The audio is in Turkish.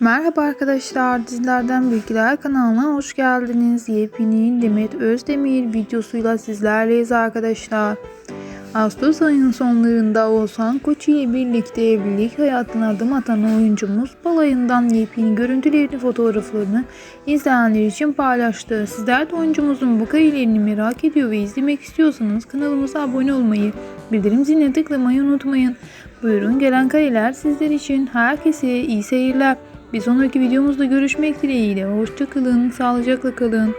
Merhaba arkadaşlar, dizilerden bilgiler kanalına hoş geldiniz. Yepyeni Demet Özdemir videosuyla sizlerleyiz arkadaşlar. Ağustos ayının sonlarında Oğuzhan Koç ile birlikte evlilik hayatına adım atan oyuncumuz balayından yepyeni görüntülerini, fotoğraflarını izleyenler için paylaştı. Sizler de oyuncumuzun bu karelerini merak ediyor ve izlemek istiyorsanız kanalımıza abone olmayı, bildirim ziline tıklamayı unutmayın. Buyurun gelen kareler sizler için. Herkese iyi seyirler. Bir sonraki videomuzda görüşmek dileğiyle. Hoşçakalın, sağlıcakla kalın.